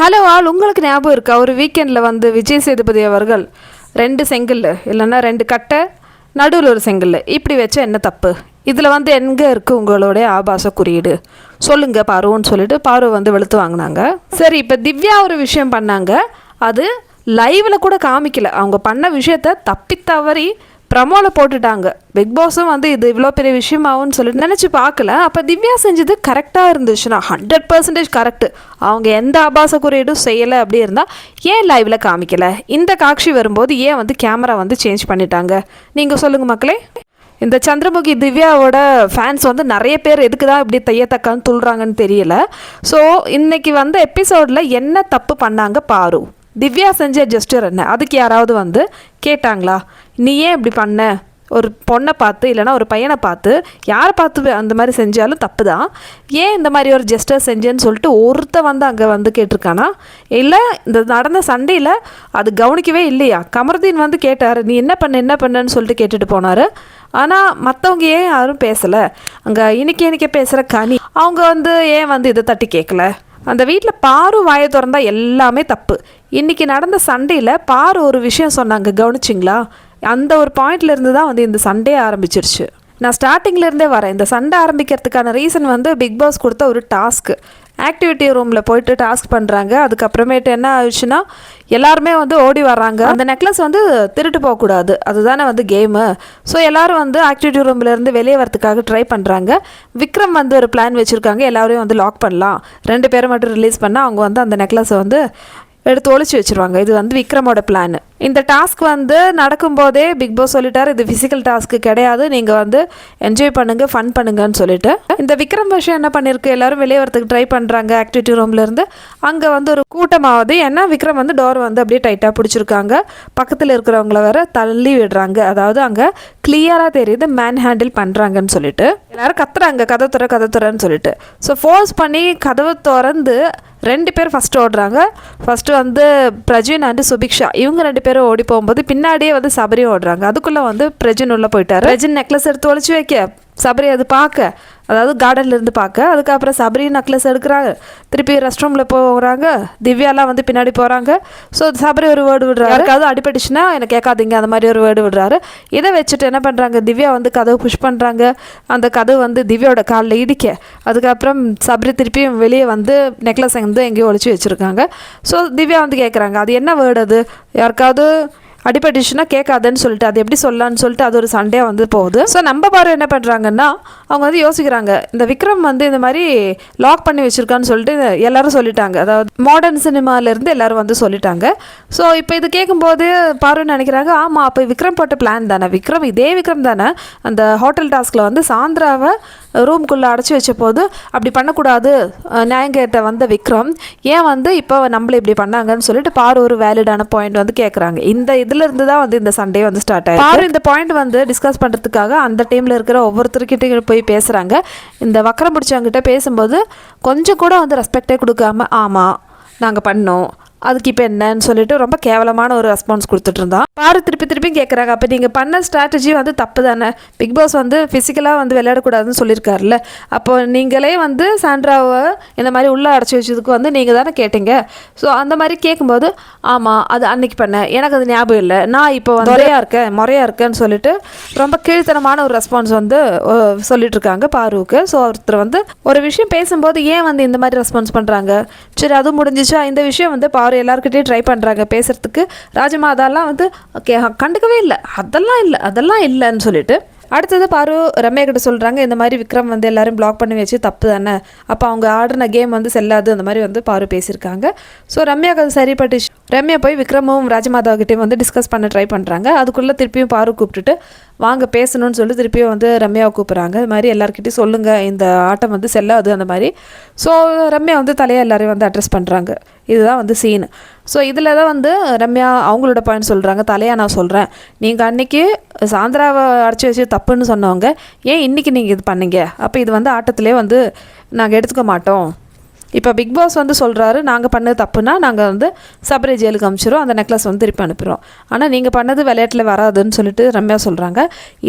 Hello ஆள் உங்களுக்கு ஞாபகம் இருக்கா? ஒரு வீக்கெண்டில் வந்து விஜய் சேதுபதி அவர்கள் ரெண்டு செங்கல் இல்லைன்னா ரெண்டு கட்டை நடுவில் ஒரு செங்கல் இப்படி வச்சா என்ன தப்பு? இதில் வந்து எங்கே இருக்குது உங்களுடைய ஆபாச குறியீடு? சொல்லுங்கள் பாருவோன்னு சொல்லிட்டு பாரு வந்து வெளுத்து வாங்கினாங்க. சரி இப்போ திவ்யா ஒரு விஷயம் பண்ணாங்க. அது லைவில் கூட காமிக்கல. அவங்க பண்ண விஷயத்த தப்பி தவறி ப்ரமோவில் போட்டுட்டாங்க. பிக் பாஸும் வந்து இது இவ்வளோ பெரிய விஷயமாகும்னு சொல்லிட்டு நினச்சி பார்க்கல. அப்போ திவ்யா செஞ்சது கரெக்டாக இருந்துச்சுன்னா ஹண்ட்ரட் பர்சன்டேஜ் கரெக்டு அவங்க எந்த ஆபாச குறியீடும் செய்யலை அப்படி இருந்தால் ஏன் லைவில் காமிக்கலை? இந்த காட்சி வரும்போது ஏன் வந்து கேமரா வந்து சேஞ்ச் பண்ணிட்டாங்க? நீங்கள் சொல்லுங்கள் மக்களே. இந்த சந்திரமுகி திவ்யாவோட ஃபேன்ஸ் வந்து நிறைய பேர் எதுக்கு தான் இப்படி தையத்தக்கான்னு துள்ளுறாங்கன்னு தெரியல. ஸோ இன்னைக்கு வந்த எபிசோடில் என்ன தப்பு பண்ணாங்க பாரு. திவ்யா செஞ்ச ஜெஸ்டர் என்ன? அதுக்கு யாராவது வந்து கேட்டாங்களா? நீ ஏன் இப்படி பண்ண? ஒரு பொண்ணை பார்த்து இல்லைன்னா ஒரு பையனை பார்த்து யாரை பார்த்து அந்த மாதிரி செஞ்சாலும் தப்பு தான் ஏன் இந்த மாதிரி ஒரு ஜெஸ்டர் செஞ்சேன்னு சொல்லிட்டு ஒருத்த வந்து அங்கே வந்து கேட்டிருக்கானா? இல்லை இந்த நடந்த சண்டையில் அது கவனிக்கவே இல்லையா? கமருதீன் வந்து கேட்டார் நீ என்ன பண்ண என்ன பண்ணன்னு சொல்லிட்டு கேட்டுட்டு போனார். ஆனால் மற்றவங்க ஏன் யாரும் பேசலை? அங்கே இன்னைக்கு இன்றைக்கி பேசுகிற கனி அவங்க வந்து ஏன் வந்து இதை தட்டி கேட்கல அந்த வீட்டில் பாரு வாயை திறந்தால் எல்லாமே தப்பு. இன்னைக்கு நடந்த சண்டையில் பாரு ஒரு விஷயம் சொன்னாங்க கவனிச்சிங்களா? அந்த ஒரு பாயிண்ட்லேருந்து தான் வந்து இந்த சண்டே ஆரம்பிச்சிருச்சு. நான் ஸ்டார்டிங்லேருந்தே வரேன். இந்த சண்டை ஆரம்பிக்கிறதுக்கான ரீசன் வந்து பிக் பாஸ் கொடுத்த ஒரு டாஸ்க்கு ஆக்டிவிட்டி ரூமில் போயிட்டு டாஸ்க் பண்ணுறாங்க அதுக்கப்புறமேட்டு என்ன ஆயிடுச்சுன்னா எல்லாருமே வந்து ஓடி வர்றாங்க. அந்த நெக்லஸ் வந்து திருட்டு போகக்கூடாது. அதுதானே வந்து கேமு ஸோ எல்லோரும் வந்து ஆக்டிவிட்டி ரூம்லேருந்து வெளியே வரதுக்காக ட்ரை பண்ணுறாங்க விக்ரம் வந்து ஒரு பிளான் வச்சுருக்காங்க. எல்லோரையும் வந்து லாக் பண்ணலாம். ரெண்டு பேரை மட்டும் ரிலீஸ் பண்ணால் அவங்க வந்து அந்த நெக்லஸை வந்து எடுத்து ஒழிச்சு வச்சிருவாங்க. இது வந்து விக்ரமோட பிளான் இந்த டாஸ்க் வந்து நடக்கும்போதே பிக் பாஸ் சொல்லிட்டார் இது ஃபிசிக்கல் டாஸ்க் கிடையாது நீங்கள் வந்து என்ஜாய் பண்ணுங்க ஃபன் பண்ணுங்கன்னு சொல்லிட்டு. இந்த விக்ரம் விஷயம் என்ன பண்ணிருக்கு? எல்லாரும் வெளியே வரதுக்கு ட்ரை பண்ணுறாங்க ஆக்டிவிட்டி ரூம்ல இருந்து. அங்கே வந்து ஒரு கூட்டமாவது ஏன்னா விக்ரம் வந்து டோர் வந்து அப்படியே டைட்டாக பிடிச்சிருக்காங்க. பக்கத்தில் இருக்கிறவங்கள வேற தள்ளி விடுறாங்க. அதாவது அங்கே கிளியராக தெரியுது மேன் ஹேண்டில் பண்ணுறாங்கன்னு சொல்லிட்டு. எல்லாரும் கத்துறாங்க கதை துற கதை துறன்னு சொல்லிட்டு. ஸோ ஃபோர்ஸ் பண்ணி கதவை திறந்து ரெண்டு பேர் ஃபஸ்ட்டு ஓடுறாங்க. ஃபஸ்ட்டு வந்து பிரஜின் அண்டு சுபிக்ஷா. இவங்க ரெண்டு பேர் பேரும் ஓடி போகும்போது பின்னாடியே வந்து சபரி ஓடுறாங்க. அதுக்குள்ளே வந்து பிரஜின் உள்ளே போயிட்டார். பிரஜன் நெக்லஸ் எடுத்து ஒழிச்சு வைக்க. சபரி அது பார்க்க அதாவது கார்டன்லேருந்து பார்க்க. அதுக்கப்புறம் சபரி நக்லஸ் எடுக்கிறாங்க. திருப்பி ரெஸ்ட் ரூமில் போகிறாங்க திவ்யாலாம் வந்து பின்னாடி போகிறாங்க ஸோ சபரி ஒரு வேர்டு விடுறாரு. யாருக்காவது அடிபட்டுச்சுன்னா எனக்கு கேட்காதீங்க. அந்த மாதிரி ஒரு வேர்டு விடுறாரு. இதை வச்சுட்டு என்ன பண்ணுறாங்க திவ்யா வந்து கதவு புஷ் பண்ணுறாங்க அந்த கதவு வந்து திவ்யாவோட காலில் இடிக்க. அதுக்கப்புறம் சபரி திருப்பியும் வெளியே வந்து நெக்லஸ் வந்து எங்கேயோ ஒழிச்சு வச்சுருக்காங்க. ஸோ திவ்யா வந்து கேட்குறாங்க அது என்ன வேர்டு அது? யாருக்காவது அடிபட்டுச்சுன்னா கேட்காதுன்னு சொல்லிட்டு அது எப்படி சொல்லலான்னு சொல்லிட்டு அது ஒரு சண்டையாக வந்து போகுது. ஸோ நம்ம பாரு என்ன பண்ணுறாங்கன்னா அவங்க வந்து யோசிக்கிறாங்க இந்த விக்ரம் வந்து இந்த மாதிரி லாக் பண்ணி வச்சிருக்கான்னு சொல்லிட்டு எல்லாரும் சொல்லிட்டாங்க. அதாவது மாடர்ன் சினிமாலேருந்து எல்லாரும் வந்து சொல்லிட்டாங்க. ஸோ இப்போ இது கேட்கும்போது பாருன்னு நினைக்கிறாங்க ஆமாம் அப்போ விக்ரம் போட்ட பிளான் தானே. விக்ரம் இதே விக்ரம் தானே. அந்த ஹோட்டல் டாஸ்கில் வந்து சாந்திராவை ரூம்குள்ளே அடைச்சி வச்ச போது அப்படி பண்ணக்கூடாது நியாயங்கேட்ட வந்த விக்ரம் ஏன் வந்து இப்போ நம்மள இப்படி பண்ணாங்கன்னு சொல்லிட்டு பாரு ஒரு வேலிடான பாயிண்ட் வந்து கேட்குறாங்க இந்த இதுல இருந்து தான் வந்து இந்த சண்டே வந்து ஸ்டார்ட் ஆயிருக்கு. பாரு இந்த பாயிண்ட் வந்து டிஸ்கஸ் பண்ணுறதுக்காக அந்த டீமில் இருக்கிற ஒவ்வொருத்தருக்கிட்டையும் போய் பேசுகிறாங்க இந்த வக்கரம் பிடிச்சவங்கிட்ட பேசும்போது கொஞ்சம் கூட வந்து ரெஸ்பெக்டே கொடுக்காம ஆமாம் நாங்கள் பண்ணோம். அதுக்கு இப்போ என்னன்னு சொல்லிட்டு ரொம்ப கேவலமான ஒரு ரெஸ்பான்ஸ் கொடுத்துட்டு இருந்தான் பாரு திருப்பி திருப்பி கேட்குறாங்க அப்போ நீங்கள் பண்ண ஸ்ட்ராட்டஜி வந்து தப்பு தானே பிக் பாஸ் வந்து ஃபிசிக்கலாக வந்து விளையாடக்கூடாதுன்னு சொல்லியிருக்காருல்ல. அப்போ நீங்களே வந்து சாண்ட்ராவை இந்த மாதிரி உள்ளே அடைச்சி வச்சதுக்கு வந்து நீங்கள் தானே கேட்டீங்க? ஸோ அந்த மாதிரி கேட்கும்போது ஆமாம் அது அன்னைக்கு பண்ணேன் எனக்கு அது ஞாபகம் இல்லை. நான் இப்போ வந்து முறையாக இருக்கேன் முறையாக இருக்கேன்னு சொல்லிட்டு ரொம்ப கீழ்த்தனமான ஒரு ரெஸ்பான்ஸ் வந்து சொல்லிட்டு இருக்காங்க பாருவுக்கு. ஸோ ஒருத்தர் வந்து ஒரு விஷயம் பேசும்போது ஏன் வந்து இந்த மாதிரி ரெஸ்பான்ஸ் பண்ணுறாங்க சரி அது முடிஞ்சிச்சா? இந்த விஷயம் வந்து பாரு எல்லாருக்கிட்டையும் ட்ரை பண்ணுறாங்க பேசுகிறதுக்கு ராஜமாதாலாம் வந்து ஓகே கண்டுக்கவே இல்லை. அதெல்லாம் இல்லை அதெல்லாம் இல்லைன்னு சொல்லிட்டு அடுத்தது பாரு ரம்யா கிட்ட சொல்கிறாங்க இந்த மாதிரி விக்ரம் வந்து எல்லாரும் பிளாக் பண்ணி வச்சு தப்பு தானே? அப்போ அவங்க ஆடின கேம் வந்து செல்லாது. அந்த மாதிரி வந்து பாரு பேசியிருக்காங்க. ஸோ ரம்யாவுக்கு அது சரிப்பட்டுச்சு. ரம்யா போய் விக்ரமும் ராஜமாதாக்கிட்டையும் வந்து டிஸ்கஸ் பண்ண ட்ரை பண்ணுறாங்க அதுக்குள்ளே திருப்பியும் பாரு கூப்பிட்டுட்டு வாங்க பேசணும்னு சொல்லி திருப்பியும் வந்து ரம்யாவை கூப்பிட்றாங்க. இது மாதிரி எல்லாருக்கிட்டையும் சொல்லுங்கள் இந்த ஆட்டம் வந்து செல்லாது அந்த மாதிரி. ஸோ ரம்யா வந்து தலையாக எல்லாரையும் வந்து அட்ரஸ் பண்ணுறாங்க இதுதான் வந்து சீன் ஸோ இதில் தான் வந்து ரம்யா அவங்களோட பாயிண்ட் சொல்கிறாங்க தலையாக நான் சொல்கிறேன் நீங்கள் அன்றைக்கி சாந்திராவை அடைச்சி வச்சு தப்புன்னு சொன்னவங்க. ஏன் இன்றைக்கி நீங்கள் இது பண்ணீங்க? அப்போ இது வந்து ஆட்டத்திலே வந்து நாங்கள் எடுத்துக்க மாட்டோம். இப்போ பிக் பாஸ் வந்து சொல்கிறாரு நாங்கள் பண்ணது தப்புனா நாங்கள் வந்து சபரி ஜெயிலுக்கு அனுப்பிச்சிரும் அந்த நெக்லஸ் வந்து திருப்பி அனுப்புகிறோம் ஆனால் நீங்கள் பண்ணது விளையாட்டில் வராதுன்னு சொல்லிட்டு ரம்யா சொல்கிறாங்க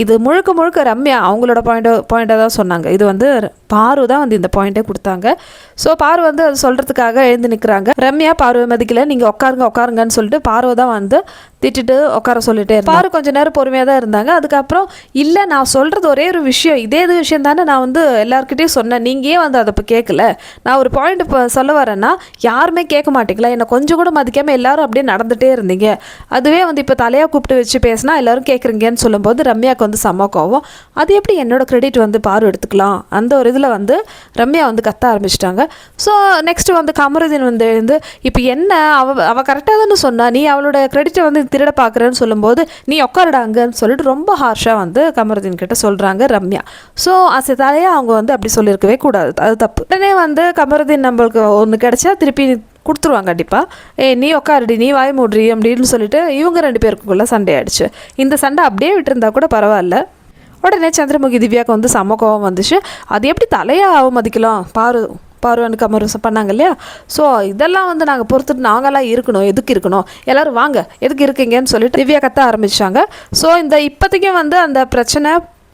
இது முழுக்க முழுக்க ரம்யா அவங்களோட பாயிண்ட் பாயிண்ட்டாக தான் சொன்னாங்க. இது வந்து பாரு தான் வந்து இந்த பாயிண்ட்டே கொடுத்தாங்க. ஸோ பாரு வந்து அது சொல்கிறதுக்காக எழுந்து நிற்கிறாங்க ரம்யா பார்வை மதிக்கல. நீங்கள் உட்காருங்க உட்காருங்கன்னு சொல்லிட்டு பார்வை தான் வந்து திட்டுட்டு உட்கார சொல்லிட்டே பாரு கொஞ்ச நேரம் பொறுமையாக தான் இருந்தாங்க. அதுக்கப்புறம் இல்லை நான் சொல்கிறது ஒரே ஒரு விஷயம். இதே இது விஷயம் தானே நான் வந்து எல்லாருக்கிட்டையும் சொன்னேன். நீங்கள் ஏன் வந்து அதை இப்போ கேட்கல? நான் ஒரு பாயிண்ட் இப்போ சொல்ல வரேன்னா யாருமே கேட்க மாட்டீங்களா? என்னை கொஞ்சம் கூட மதிக்காமல் எல்லாரும் அப்படியே நடந்துகிட்டே இருந்தீங்க. அதுவே வந்து இப்போ தலையாக கூப்பிட்டு வச்சு பேசினா எல்லாரும் கேட்குறீங்கன்னு சொல்லும்போது ரம்யாவுக்கு வந்து செம்ம கோவம். அது எப்படி என்னோட கிரெடிட் வந்து பாரு எடுத்துக்கலாம்? அந்த ஒரு இதில் வந்து ரம்யா வந்து கத்த ஆரம்பிச்சிட்டாங்க. ஸோ நெக்ஸ்ட் வந்து கமருதீன் வந்து எழுந்து இப்போ என்ன? அவ அவள் கரெக்டாக தானே சொன்னா. நீ அவளோட கிரெடிட்டை வந்து திருட பார்க்குறேன்னு சொல்லும்போது நீ உட்காருடாங்கன்னு சொல்லிட்டு ரொம்ப ஹார்ஷாக வந்து கமருதீன் கிட்ட சொல்கிறாங்க ரம்யா. ஸோ அசை தலையாக அவங்க வந்து அப்படி சொல்லியிருக்கவே கூடாது. அது தப்பு. உடனே வந்து கமருதீன் நம்மளுக்கு ஒன்று கிடச்சா திருப்பி கொடுத்துருவாங்க கண்டிப்பாக ஏ நீ உட்காருடி நீ வாய் மூடுறி அப்படின்னு சொல்லிட்டு இவங்க ரெண்டு பேருக்குள்ளே சண்டை ஆயிடுச்சு. இந்த சண்டை அப்படியே விட்டுருந்தா கூட பரவாயில்ல. உடனே சந்திரமுகி திவ்யாவுக்கு வந்து செம்ம கோவம் வந்துச்சு. அது எப்படி தலையாக அவமதிக்கலாம்? பாரு பார்வனுக்கு அமர்வசம் பண்ணாங்க இல்லையா? ஸோ இதெல்லாம் வந்து நாங்கள் பொறுத்துட்டு நாங்களாம் இருக்கணும். எதுக்கு இருக்கணும்? எல்லோரும் வாங்க. எதுக்கு இருக்கீங்கன்னு சொல்லிட்டு திவ்யா கத்த ஆரம்பிச்சாங்க. ஸோ இந்த இப்போதைக்கும் வந்து அந்த பிரச்சனை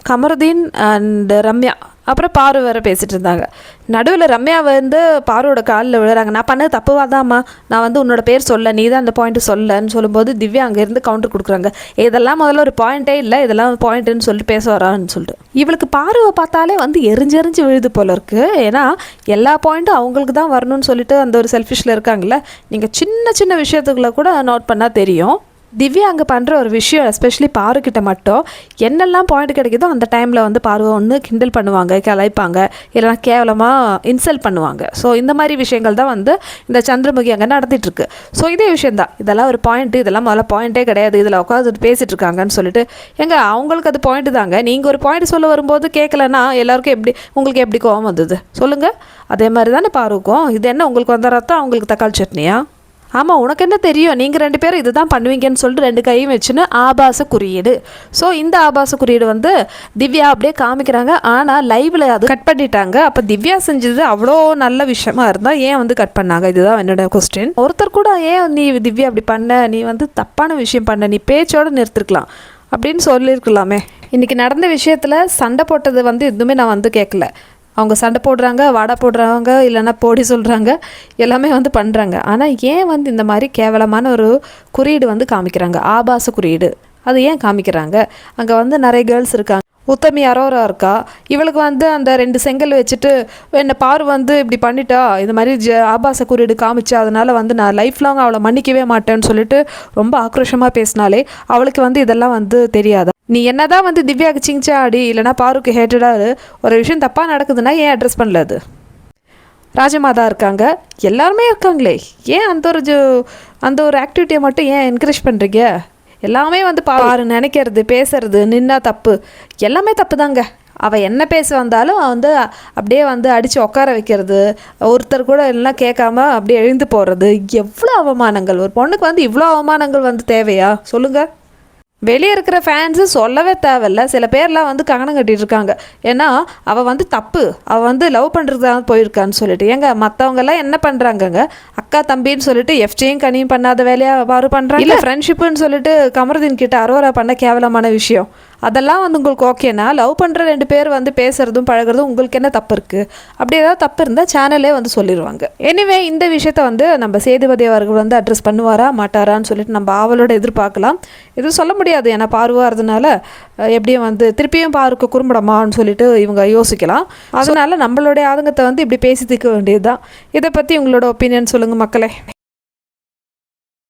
கமருதீன் அண்ட் ரம்யா. அப்புறம் பாரு வேறு பேசிகிட்டு இருந்தாங்க. நடுவில் ரம்யா வந்து பாருவோட காலில் விழுறாங்க. நான் பண்ணது தப்புவாதாம்மா. நான் வந்து உன்னோட பேர் சொல்ல நீ தான் அந்த பாயிண்ட் சொல்லன்னு சொல்லும்போது திவ்யா அங்கேருந்து கவுண்டர் கொடுக்குறாங்க. இதெல்லாம் முதல்ல ஒரு பாயிண்டே இல்லை இதெல்லாம் பாயிண்ட்டுன்னு சொல்லிட்டு பேச வரான்னு சொல்லிட்டு. இவளுக்கு பாருவை பார்த்தாலே வந்து எரிஞ்செறிஞ்சு விழுது போல இருக்கு. ஏன்னா எல்லா பாயிண்ட்டும் அவங்களுக்கு தான் வரணும்னு சொல்லிட்டு அந்த ஒரு செல்ஃபிஷில் இருக்காங்கல்ல. நீங்கள் சின்ன சின்ன விஷயத்துக்குள்ள கூட நோட் பண்ணால் தெரியும். திவ்யா அங்கே பண்ணுற ஒரு விஷயம் எஸ்பெஷலி பாருக்கிட்ட மட்டும் என்னெல்லாம் பாயிண்ட் கிடைக்குதோ அந்த டைமில் வந்து பார்வை ஒன்று கிண்டல் பண்ணுவாங்க கலைப்பாங்க இல்லைனா கேவலமாக இன்சல்ட் பண்ணுவாங்க. ஸோ இந்த மாதிரி விஷயங்கள் தான் வந்து இந்த சந்திரமுகி அங்கே நடத்திட்டு ஸோ இதே விஷயந்தான் இதெல்லாம் ஒரு பாயிண்ட்டு இதெல்லாம் முதல்ல பாயிண்ட்டே கிடையாது. இதில் உட்காந்துட்டு பேசிகிட்டு இருக்காங்கன்னு சொல்லிட்டு எங்க அவங்களுக்கு அது பாயிண்ட் தாங்க. நீங்கள் ஒரு பாயிண்ட் சொல்ல வரும்போது கேட்கலன்னா எல்லாருக்கும் எப்படி உங்களுக்கு எப்படி கோவம் வந்தது? சொல்லுங்கள் அதே மாதிரி தானே பாருக்கும். இது என்ன உங்களுக்கு வந்த ரத்தம் அவங்களுக்கு தக்காளி சட்னியா? ஆமாம் உனக்கு என்ன தெரியும்? நீங்கள் ரெண்டு பேரும் இதுதான் பண்ணுவீங்கன்னு சொல்லிட்டு ரெண்டு கையும் வச்சுன்னு ஆபாச குறியீடு. ஸோ இந்த ஆபாச குறியீடு வந்து திவ்யா அப்படியே காமிக்கிறாங்க. ஆனால் லைவில் அது கட் பண்ணிட்டாங்க. அப்போ திவ்யா செஞ்சது அவ்வளோ நல்ல விஷயமா இருந்தால் ஏன் வந்து கட் பண்ணாங்க? இதுதான் என்னோட கொஸ்டின் ஒருத்தர் கூட ஏன் நீ திவ்யா அப்படி பண்ண? நீ வந்து தப்பான விஷயம் பண்ண. நீ பேச்சோடு நிறுத்திருக்கலாம். அப்படின்னு சொல்லியிருக்கலாமே. இன்றைக்கி நடந்த விஷயத்தில் சண்டை போட்டது வந்து எதுவுமே நான் வந்து கேட்கல அவங்க சண்டை போடுறாங்க வாடா போடுறாங்க இல்லைன்னா போடி சொல்கிறாங்க எல்லாமே வந்து பண்ணுறாங்க ஆனால் ஏன் வந்து இந்த மாதிரி கேவலமான ஒரு குறியீடு வந்து காமிக்கிறாங்க? ஆபாச குறியீடு. அது ஏன் காமிக்கிறாங்க? அங்கே வந்து நிறைய கேர்ள்ஸ் இருக்காங்க. உத்தமி அரோரா இருக்கா? இவளுக்கு வந்து அந்த ரெண்டு செங்கல் வச்சுட்டு என்னை பாரு வந்து இப்படி பண்ணிட்டா? இந்த மாதிரி ஜ ஆபாச குறியீடு காமிச்சா அதனால் வந்து நான் லைஃப் லாங் அவளை மன்னிக்கவே மாட்டேன்னு சொல்லிட்டு ரொம்ப ஆக்ரோஷமாக பேசினாலே அவளுக்கு வந்து இதெல்லாம் வந்து தெரியாதா? நீ என்னதான் வந்து திவ்யாவுக்கு சிங்ச்சா ஆடி இல்லைனா பாருக்கு ஹேட்டடாக ஒரு விஷயம் தப்பாக நடக்குதுன்னா ஏன் அட்ரஸ் பண்ணல அது? ராஜமாதா இருக்காங்க. எல்லாருமே இருக்காங்களே. ஏன் அந்த ஒரு ஜோ- அந்த ஒரு ஆக்டிவிட்டியை மட்டும் ஏன் என்கரேஜ் பண்ணுறீங்க எல்லாமே வந்து பாரு நினைக்கிறது பேசுறது நின்னா தப்பு. எல்லாமே தப்பு தாங்க அவள் என்ன பேச வந்தாலும் வந்து அப்படியே வந்து அடித்து உட்கார வைக்கிறது ஒருத்தர் கூட எல்லாம் கேட்காம அப்படியே எழுந்து போகிறது எவ்வளோ அவமானங்கள். ஒரு பொண்ணுக்கு வந்து இவ்வளோ அவமானங்கள் வந்து தேவையா? சொல்லுங்கள் வெளியே இருக்கிற ஃபேன்ஸு சொல்லவே தேவையில்ல. சில பேர்லாம் வந்து கங்கணம் கட்டிட்டு இருக்காங்க. ஏன்னா அவள் வந்து தப்பு. அவள் வந்து லவ் பண்ணுறதுக்காக போயிருக்கான்னு சொல்லிட்டு. ஏங்க மற்றவங்கெல்லாம் என்ன பண்ணுறாங்கங்க அக்கா தம்பின்னு சொல்லிட்டு எஃப்ஜியும் கனியும் பண்ணாத வேலையாக பாரு பண்ணுறாங்க இல்லை ஃப்ரெண்ட்ஷிப்புன்னு சொல்லிட்டு கமருதீன் கிட்ட அரோரா பண்ண கேவலமான விஷயம். அதெல்லாம் வந்து உங்களுக்கு ஓகேனா லவ் பண்ணுற ரெண்டு பேர் வந்து பேசுகிறதும் பழகுறதும் உங்களுக்கு என்ன தப்பு இருக்குது அப்படி ஏதாவது தப்பு இருந்தால் சேனலே வந்து சொல்லிடுவாங்க எனிவே இந்த விஷயத்த வந்து நம்ம சேதுபதி அவர்கள் வந்து அட்ரஸ் பண்ணுவாரா மாட்டாரான்னு சொல்லிட்டு நம்ம ஆவலோட எதிர்பார்க்கலாம். எதுவும் சொல்ல முடியாது. ஏன்னா பார்வாகிறதுனால எப்படியும் வந்து திருப்பியும் பாருக்கு குறும்படமான்னு சொல்லிட்டு இவங்க யோசிக்கலாம். அதனால் நம்மளுடைய ஆதங்கத்தை வந்து இப்படி பேசி தீர்க்க வேண்டியதுதான். இதை பற்றி உங்களோட ஒப்பீனியன் சொல்லுங்கள் மக்களே.